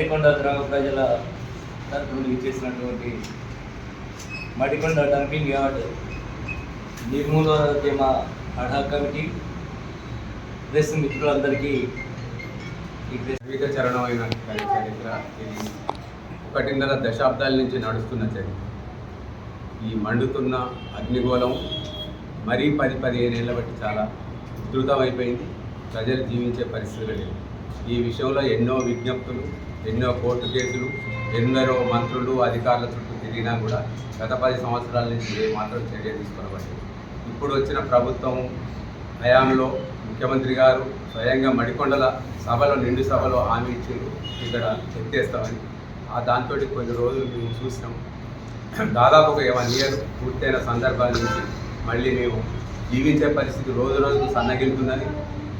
మడికొండ గ్రామ ప్రజల తరఫున ఇచ్చేసినటువంటి మడికొండ డంపింగ్ యార్డ్ నిర్మూలోద్యమ అడా కమిటీ ప్రెస్ మిత్రులందరికీ ఈ ప్రెస్ వివిధ చరణమైన చరిత్ర ఇది ఒకటిన్నర దశాబ్దాల నుంచి నడుస్తున్న చరిత్ర. ఈ మండుతున్న అగ్నిగోళం మరీ పది పదిహేను ఏళ్ళ బట్టి చాలా ఉధృతమైపోయింది. ప్రజలు జీవించే పరిస్థితులు లేవు. ఈ విషయంలో ఎన్నో విజ్ఞప్తులు ఎన్నో కోర్టు కేసులు ఎందరో మంత్రులు అధికారుల చుట్టూ తిరిగినా కూడా గత పది సంవత్సరాల నుంచి ఏమాత్రం చర్య తీసుకునబట్టి ఇప్పుడు వచ్చిన ప్రభుత్వం హయాంలో ముఖ్యమంత్రి గారు స్వయంగా మడికొండల సభలో నిండు సభలో హామీ ఇచ్చింది ఇక్కడ ఎత్తేస్తామని. ఆ దాంతో కొన్ని రోజులు మేము చూసినాం. దాదాపు ఒక వన్ ఇయర్ పూర్తయిన సందర్భాల నుంచి మళ్ళీ మేము జీవించే పరిస్థితి రోజు రోజుకు సన్నగిలుతుందని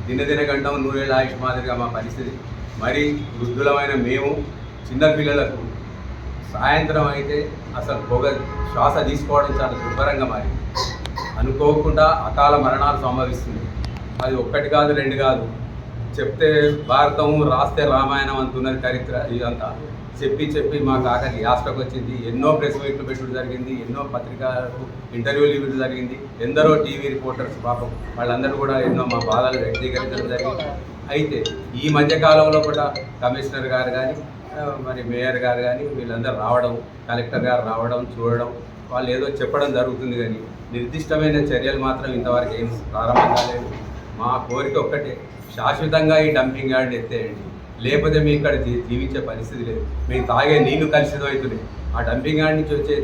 దినదిన గంటం నూరేళ్ళ ఆయుష్ మాదిరిగా మా పరిస్థితి. మరి వృద్ధులమైన మేము చిన్నపిల్లలకు సాయంత్రం అయితే అసలు పొగ శ్వాస తీసుకోవడం చాలా దుర్భరంగా మారింది. అనుకోకుండా అకాల మరణాలు సంభవిస్తుంది అది ఒక్కటి కాదు రెండు కాదు. చెప్తే భారతం రాస్తే రామాయణం అంటున్నది చరిత్ర ఇదంతా. చెప్పి చెప్పి మా కాకకి యాస్టకు వచ్చింది. ఎన్నో ప్రెస్ మీట్లు పెట్టడం జరిగింది. ఎన్నో పత్రికలకు ఇంటర్వ్యూలు ఇవ్వడం జరిగింది. ఎందరో టీవీ రిపోర్టర్స్ పాపం. వాళ్ళందరూ కూడా ఎన్నో మా బాధలు వ్యక్తీకరించడం జరిగింది. అయితే ఈ మధ్యకాలంలో కూడా కమిషనర్ గారు కానీ మరి మేయర్ గారు కానీ వీళ్ళందరూ రావడం కలెక్టర్ గారు రావడం చూడడం వాళ్ళు ఏదో చెప్పడం జరుగుతుంది కానీ నిర్దిష్టమైన చర్యలు మాత్రం ఇంతవరకు ఏం ప్రారంభం కాలేదు. మా కోరిక ఒక్కటే శాశ్వతంగా ఈ డంపింగ్ యార్డ్ ఎత్తేయండి. లేకపోతే మీ ఇక్కడ జీ- జీవించే పరిస్థితి లేదు. మేము తాగే నీళ్ళు కలుషితం అవుతున్నాయి. ఆ డంపింగ్ యార్డ్ నుంచి వచ్చే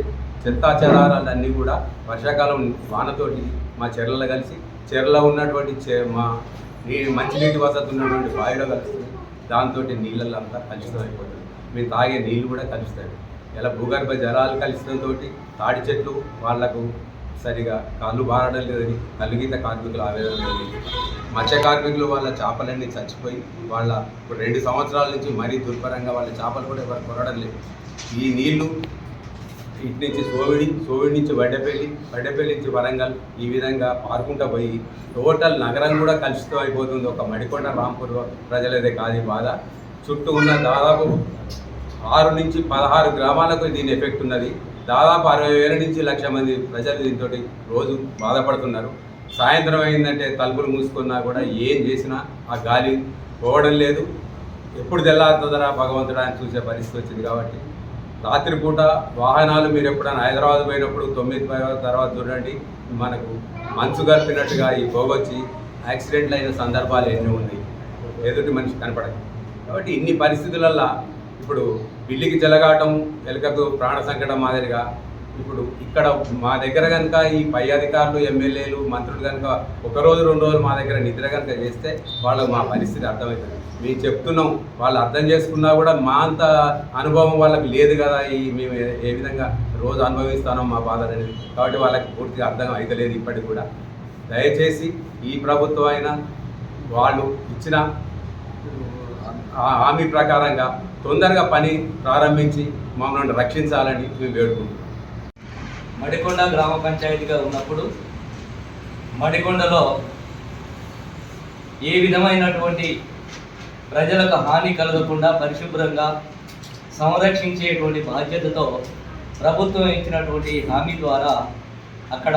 చెత్తా చెదారాలన్నీ కూడా వర్షాకాలం వానతోటి మా చెర్లలో కలిసి చెర్లలో ఉన్నటువంటి మా నీ మంచినీటి వసతి ఉన్నటువంటి బావిలో కలుస్తుంది. దాంతో నీళ్ళల్లో అంతా కలుషితం అయిపోతుంది మీరు తాగే నీళ్ళు కూడా కలుస్తాయి. ఇలా భూగర్భ జలాలు కలుషితంతో తాడి చెట్లు వాళ్ళకు సరిగా కళ్ళు బారడం లేదని కలుగీత కార్మికులు ఆవేదన కలిగింది మత్స్య కార్మికులు వాళ్ళ చేపలన్నీ చచ్చిపోయి వాళ్ళ ఇప్పుడు రెండు సంవత్సరాల నుంచి మరీ దుర్భరంగా వాళ్ళ చేపలు కూడా ఎవరు కొనడం లేదు. ఈ నీళ్ళు ఇటు నుంచి సోవిడి సోవిడి నుంచి వడ్డపల్లి వడ్డపల్లి నుంచి వరంగల్ ఈ విధంగా పారుకుంటూ పోయి టోటల్ నగరం కూడా కలుషితం అయిపోతుంది. ఒక మడికొండ రాంపూర్ ప్రజలదే కాదు బాధ. చుట్టూ ఉన్న దాదాపు ఆరు నుంచి పదహారు గ్రామాలకు దీని ఎఫెక్ట్ ఉన్నది. దాదాపు అరవై వేల నుంచి లక్ష మంది ప్రజలు దీంతో రోజు బాధపడుతున్నారు. సాయంత్రం అయిందంటే తలుపులు మూసుకున్నా కూడా ఏం చేసినా ఆ గాలి పోవడం లేదు. ఎప్పుడు తెల్లారుతుందరా భగవంతుడా అని చూసే పరిస్థితి వచ్చింది కాబట్టి. రాత్రిపూట వాహనాలు మీరు ఎప్పుడైనా హైదరాబాద్ పోయినప్పుడు తొమ్మిది తర్వాత చూడండి మనకు మంచు గడిపినట్టుగా ఈ పోగొచ్చి యాక్సిడెంట్లు అయిన సందర్భాలు ఎన్నో ఉన్నాయి. ఎదుటి మనిషి కనపడదు. కాబట్టి ఇన్ని పరిస్థితులల్లో ఇప్పుడు బిల్లికి జలగాటం ఎలుకకు ప్రాణ సంకటం మాదిరిగా ఇప్పుడు ఇక్కడ మా దగ్గర కనుక ఈ పై అధికారులు ఎమ్మెల్యేలు మంత్రులు కనుక ఒక రోజు రెండు రోజులు మా దగ్గర నిద్ర కనుక చేస్తే వాళ్ళకు మా పరిస్థితి అర్థమవుతుంది. మేము చెప్తున్నాం. వాళ్ళు అర్థం చేసుకున్నా కూడా మా అంత అనుభవం వాళ్ళకి లేదు కదా ఈ మేము ఏ- విధంగా రోజు అనుభవిస్తానో మా బాధ అనేది. కాబట్టి వాళ్ళకి పూర్తిగా అర్థం అవుతలేదు ఇప్పటికి కూడా. దయచేసి ఈ ప్రభుత్వం అయినా వాళ్ళు ఇచ్చిన ఆ హామీ ప్రకారంగా తొందరగా పని ప్రారంభించి మమ్మల్ని రక్షించాలని మేము వేడుకుంటున్నాం. మడికొండ గ్రామ పంచాయతీగా ఉన్నప్పుడు మడికొండలో ఏ విధమైనటువంటి ప్రజలకు హాని కలగకుండా పరిశుభ్రంగా సంరక్షించేటువంటి బాధ్యతతో ప్రభుత్వం ఇచ్చినటువంటి హామీ ద్వారా అక్కడ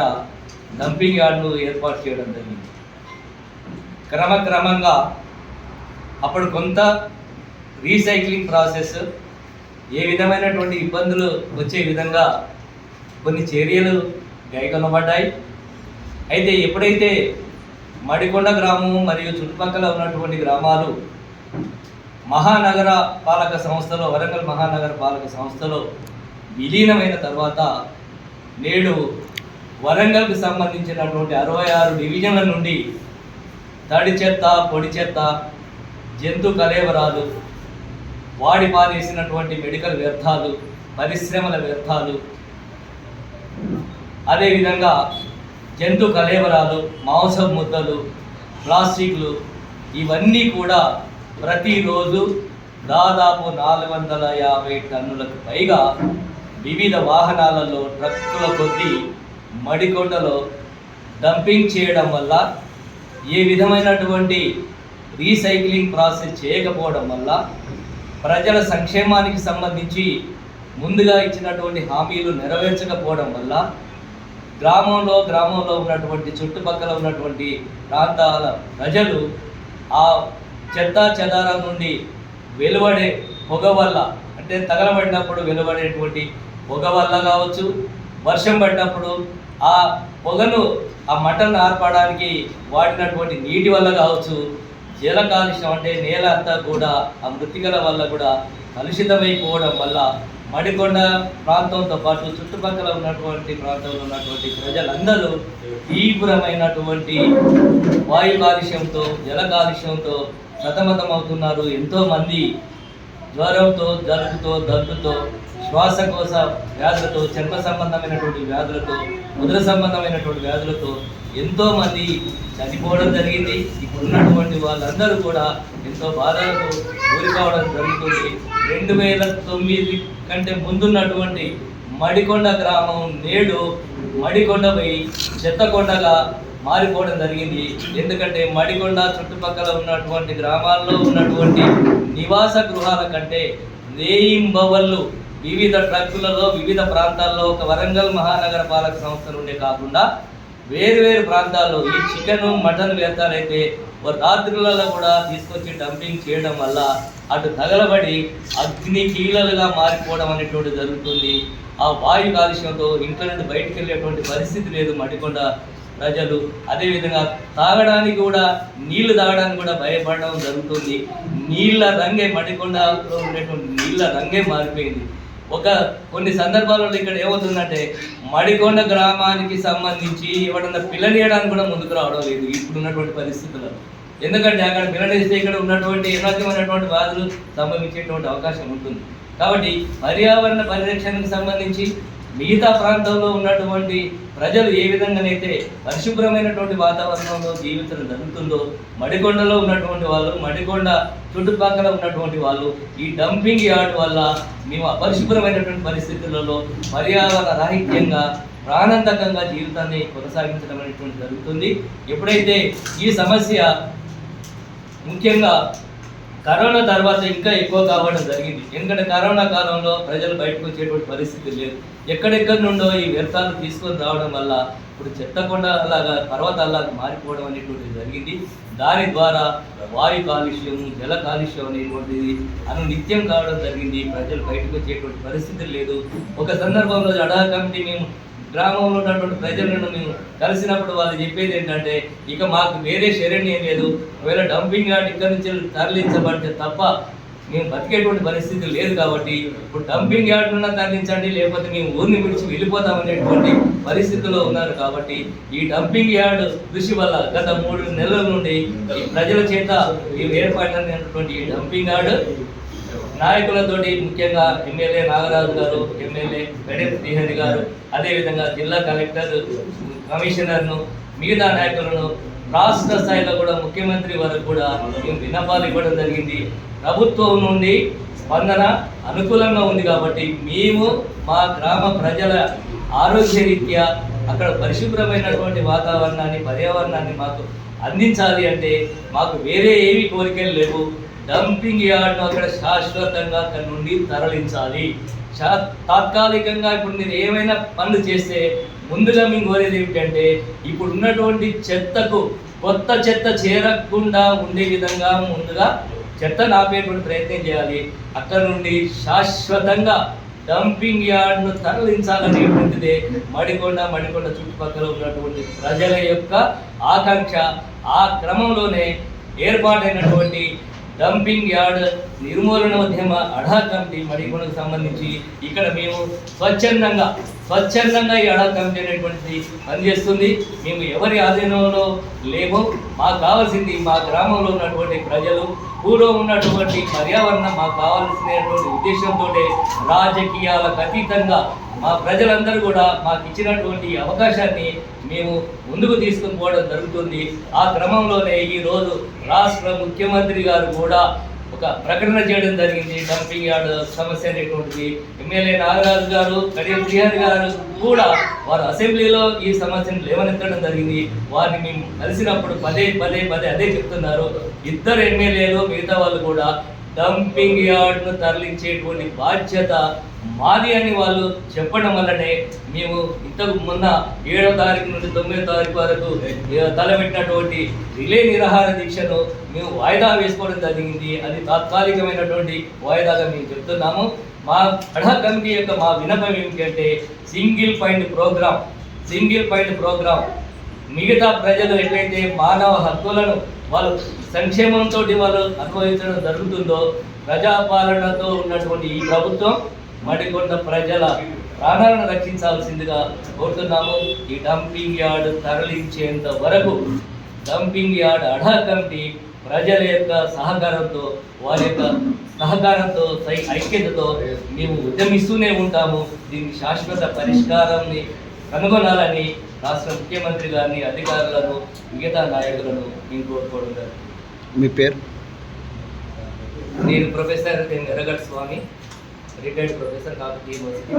డంపింగ్ యార్డ్ను ఏర్పాటు చేయడం జరిగింది. క్రమక్రమంగా అప్పుడు కొంత రీసైక్లింగ్ ప్రాసెస్ ఏ విధమైనటువంటి ఇబ్బందులు వచ్చే విధంగా కొన్ని చర్యలు గైకొనబడ్డాయి. అయితే ఎప్పుడైతే మడికొండ గ్రామం మరియు చుట్టుపక్కల ఉన్నటువంటి గ్రామాలు మహానగర పాలక సంస్థలో వరంగల్ మహానగర పాలక సంస్థలో విలీనమైన తర్వాత నేడు వరంగల్కి సంబంధించినటువంటి అరవై ఆరు డివిజన్ల నుండి తడి చెత్త పొడి చెత్త జంతు కలేవరాలు వాడి పారేసినటువంటి మెడికల్ వ్యర్థాలు పరిశ్రమల వ్యర్థాలు అదేవిధంగా జంతు కలేవరాలు మాంసం ముద్దలు ప్లాస్టిక్లు ఇవన్నీ కూడా ప్రతిరోజు దాదాపు నాలుగు వందల యాభై టన్నులకు పైగా వివిధ వాహనాలలో ట్రక్కుల కొద్దీ మడికొండలో డంపింగ్ చేయడం వల్ల ఏ విధమైనటువంటి రీసైక్లింగ్ ప్రాసెస్ చేయకపోవడం వల్ల ప్రజల సంక్షేమానికి సంబంధించి ముందుగా ఇచ్చినటువంటి హామీలు నెరవేర్చకపోవడం వల్ల గ్రామంలో గ్రామంలో ఉన్నటువంటి చుట్టుపక్కల ఉన్నటువంటి ప్రాంతాల ప్రజలు ఆ చెత్త చెదారం నుండి వెలువడే పొగ వల్ల అంటే తగలబడినప్పుడు వెలువడేటువంటి పొగ వల్ల కావచ్చు వర్షం పడినప్పుడు ఆ పొగను ఆ మంటలను ఆర్పడానికి వాడినటువంటి నీటి వల్ల కావచ్చు జల కాలుష్యం అంటే నేల అంతా కూడా ఆ మృతికల వల్ల కూడా కలుషితమైపోవడం వల్ల మడికొండ ప్రాంతంతో పాటు చుట్టుపక్కల ఉన్నటువంటి ప్రాంతంలో ఉన్నటువంటి ప్రజలందరూ తీవ్రమైనటువంటి వాయు కాలుష్యంతో జల కాలుష్యంతో సతమతమవుతున్నారు. అవుతున్నారు జ్వరంతో జలుబుతో దగ్గుతో శ్వాసకోశ వ్యాధులతో చర్మ సంబంధమైనటువంటి వ్యాధులతో ముద్ర సంబంధమైనటువంటి వ్యాధులతో ఎంతోమంది చనిపోవడం జరిగింది. ఇప్పుడున్నటువంటి వాళ్ళందరూ కూడా ఎంతో బాధలకు గురి కావడం జరుగుతుంది. రెండు వేల తొమ్మిది కంటే ముందున్నటువంటి మడికొండ గ్రామం నేడు మడికొండ పోయి చెత్తకొండగా మారిపోవడం జరిగింది. ఎందుకంటే మడికొండ చుట్టుపక్కల ఉన్నటువంటి గ్రామాల్లో ఉన్నటువంటి నివాస గృహాల కంటే రేయింబవళ్ళు వివిధ ట్రక్కులలో వివిధ ప్రాంతాల్లో ఒక వరంగల్ మహానగర పాలక సంస్థ నుండి కాకుండా వేరు వేరు ప్రాంతాల్లో ఈ చికెన్ మటన్ వ్యర్థాలైతే రాత్రులలో కూడా తీసుకొచ్చి డంపింగ్ చేయడం వల్ల అటు తగలబడి అగ్ని కీలలుగా మారిపోవడం అనేటువంటి జరుగుతుంది. ఆ వాయు కాలుష్యంతో ఇంట్లో నుండి బయటకు వెళ్ళేటువంటి పరిస్థితి లేదు మడికొండ ప్రజలు అదేవిధంగా తాగడానికి కూడా నీళ్ళు తాగడానికి కూడా భయపడడం జరుగుతుంది. నీళ్ళ రంగే మడికొండలో ఉండేటువంటి నీళ్ళ రంగే మారిపోయింది. ఒక కొన్ని సందర్భాలలో ఇక్కడ ఏమవుతుందంటే మడికొండ గ్రామానికి సంబంధించి ఎవడన్నా పిల్లనియడానికి కూడా ముందుకు రావడం లేదు ఇప్పుడు ఉన్నటువంటి పరిస్థితుల్లో. ఎందుకంటే అక్కడ పిల్లనిస్తే ఇక్కడ ఉన్నటువంటి ఎన్నోమైనటువంటి బాధలు సంభవించేటువంటి అవకాశం ఉంటుంది. కాబట్టి పర్యావరణ పరిరక్షణకు సంబంధించి మిగతా ప్రాంతంలో ఉన్నటువంటి ప్రజలు ఏ విధంగానైతే పరిశుభ్రమైనటువంటి వాతావరణంలో జీవితం జరుగుతుందో మడికొండలో ఉన్నటువంటి వాళ్ళు మడికొండ చుట్టుపక్కల ఉన్నటువంటి వాళ్ళు ఈ డంపింగ్ యార్డ్ వల్ల మేము అపరిశుభ్రమైనటువంటి పరిస్థితులలో పర్యావరణ రాహిత్యంగా ప్రాణాంతకంగా జీవితాన్ని కొనసాగించడం అనేటువంటి జరుగుతుంది. ఎప్పుడైతే ఈ సమస్య ముఖ్యంగా కరోనా తర్వాత ఇంకా ఎక్కువ కావడం జరిగింది. ఎందుకంటే కరోనా కాలంలో ప్రజలు బయటకు వచ్చేటువంటి పరిస్థితి లేదు. ఎక్కడెక్కడి నుండో ఈ వ్యర్థాలు తీసుకొని రావడం వల్ల ఇప్పుడు చెత్తకొండ అలాగా పర్వతాలాగా మారిపోవడం అనేటువంటిది జరిగింది. దాని ద్వారా వాయు కాలుష్యం జల కాలుష్యం అనేటువంటిది అను నిత్యం కావడం జరిగింది. ప్రజలు బయటకు వచ్చేటువంటి పరిస్థితి లేదు. ఒక సందర్భంలో అడా కమిటీ మేము గ్రామంలో ఉన్నటువంటి ప్రజలను మేము కలిసినప్పుడు వాళ్ళు చెప్పేది ఏంటంటే ఇక మాకు వేరే శరణ్యం లేదు. ఒకవేళ డంపింగ్ యార్డ్ ఇక్కడ నుంచి తరలించబడితే తప్ప మేము బతికేటువంటి పరిస్థితి లేదు కాబట్టి ఇప్పుడు డంపింగ్ యార్డ్ ఉన్న తరలించండి లేకపోతే మేము ఊరిని విడిచి వెళ్ళిపోతాం అనేటువంటి పరిస్థితిలో ఉన్నారు కాబట్టి ఈ డంపింగ్ యార్డ్ కృషి వల్ల గత మూడు నెలల నుండి ఈ ప్రజల చేత ఈ ఏర్పాటైనటువంటి ఈ డంపింగ్ యార్డ్ నాయకులతోటి ముఖ్యంగా ఎమ్మెల్యే నాగరాజు గారు ఎమ్మెల్యే వెడెం శ్రీహరి గారు అదేవిధంగా జిల్లా కలెక్టర్ కమిషనర్ను మిగతా నాయకులను రాష్ట్ర స్థాయిలో కూడా ముఖ్యమంత్రి వరకు కూడా మేము విన్నపాలు ఇవ్వడం జరిగింది. ప్రభుత్వం నుండి స్పందన అనుకూలంగా ఉంది కాబట్టి మేము మా గ్రామ ప్రజల ఆరోగ్య రీత్యా అక్కడ పరిశుభ్రమైనటువంటి వాతావరణాన్ని పర్యావరణాన్ని మాకు అందించాలి అంటే మాకు వేరే ఏవి కోరికలు లేవు. డంపింగ్ యార్డ్ను అక్కడ శాశ్వతంగా అక్కడ నుండి తరలించాలి. శా- తాత్కాలికంగా ఇప్పుడు నేను ఏమైనా పనులు చేస్తే ముందుగా మేము కోరేది ఏమిటంటే ఇప్పుడు ఉన్నటువంటి చెత్తకు కొత్త చెత్త చేరకుండా ఉండే విధంగా ముందుగా చెత్త నాపేటువంటి ప్రయత్నం చేయాలి. అక్కడ నుండి శాశ్వతంగా డంపింగ్ యార్డ్ను తరలించాలనేటువంటిదే మడికొండ మడికొండ చుట్టుపక్కల ఉన్నటువంటి ప్రజల యొక్క ఆకాంక్ష. ఆ క్రమంలోనే ఏర్పాటైనటువంటి డంపింగ్ యార్డ్ నిర్మూలన ఉద్యమ అడా కమిటీ మడికొనకు సంబంధించి ఇక్కడ మేము స్వచ్ఛందంగా స్వచ్ఛందంగా ఈ అడా కమిటీ అనేటువంటిది పనిచేస్తుంది. మేము ఎవరి ఆధీనంలో లేము మాకు కావాల్సింది మా గ్రామంలో ఉన్నటువంటి ప్రజలు భూలో ఉన్నటువంటి పర్యావరణం మాకు కావాల్సినటువంటి ఉద్దేశంతో రాజకీయాలకు అతీతంగా మా ప్రజలందరూ కూడా మాకు ఇచ్చినటువంటి అవకాశాన్ని మేము ముందుకు తీసుకుని పోవడం జరుగుతుంది. ఆ క్రమంలోనే ఈరోజు రాష్ట్ర ముఖ్యమంత్రి గారు కూడా ఒక ప్రకటన చేయడం జరిగింది. డంపింగ్ యార్డ్ సమస్య అనేటువంటిది ఎమ్మెల్యే నాగరాజు గారు కడియం శ్రీహరి గారు కూడా వారు అసెంబ్లీలో ఈ సమస్యను లేవనెత్తడం జరిగింది. వారిని మేము కలిసినప్పుడు పదే పదే పదే అదే చెప్తున్నారు. ఇద్దరు ఎమ్మెల్యేలు మిగతా వాళ్ళు కూడా డంపింగ్ యార్డ్ను తరలించేటువంటి బాధ్యత మాది అని వాళ్ళు చెప్పడం వల్లనే మేము ఇంతకు మొన్న ఏడో తారీఖు నుండి తొమ్మిదో తారీఖు వరకు తలపెట్టినటువంటి రిలే నిరాహార దీక్షను మేము వాయిదా వేసుకోవడం జరిగింది. అది తాత్కాలికమైనటువంటి వాయిదాగా మేము చెప్తున్నాము. మా అఢా కమిటీ యొక్క మా వినపం ఏమిటంటే single point program single point program మిగతా ప్రజలు ఎట్లయితే మానవ హక్కులను వాళ్ళు సంక్షేమంతో వాళ్ళు అనుభవించడం జరుగుతుందో ప్రజాపాలనతో ఉన్నటువంటి ఈ ప్రభుత్వం మడికొండ ప్రజల ప్రాణాలను రక్షించాల్సిందిగా కోరుతున్నాము. ఈ డంపింగ్ యార్డ్ తరలించేంత వరకు డంపింగ్ యార్డ్ అఢా కమిటీ ప్రజల యొక్క సహకారంతో వారి యొక్క సహకారంతో సై- ఐక్యతతో మేము ఉద్యమిస్తూనే ఉంటాము. దీనికి శాశ్వత పరిష్కారాన్ని కనుగొనాలని రాష్ట్ర ముఖ్యమంత్రి గారిని అధికారులను మిగతా నాయకులను మేము కోరుకోవడం జరుగుతుంది. మీ పేరు నేను professor Erragadda Swamy retired professor Kakatiya university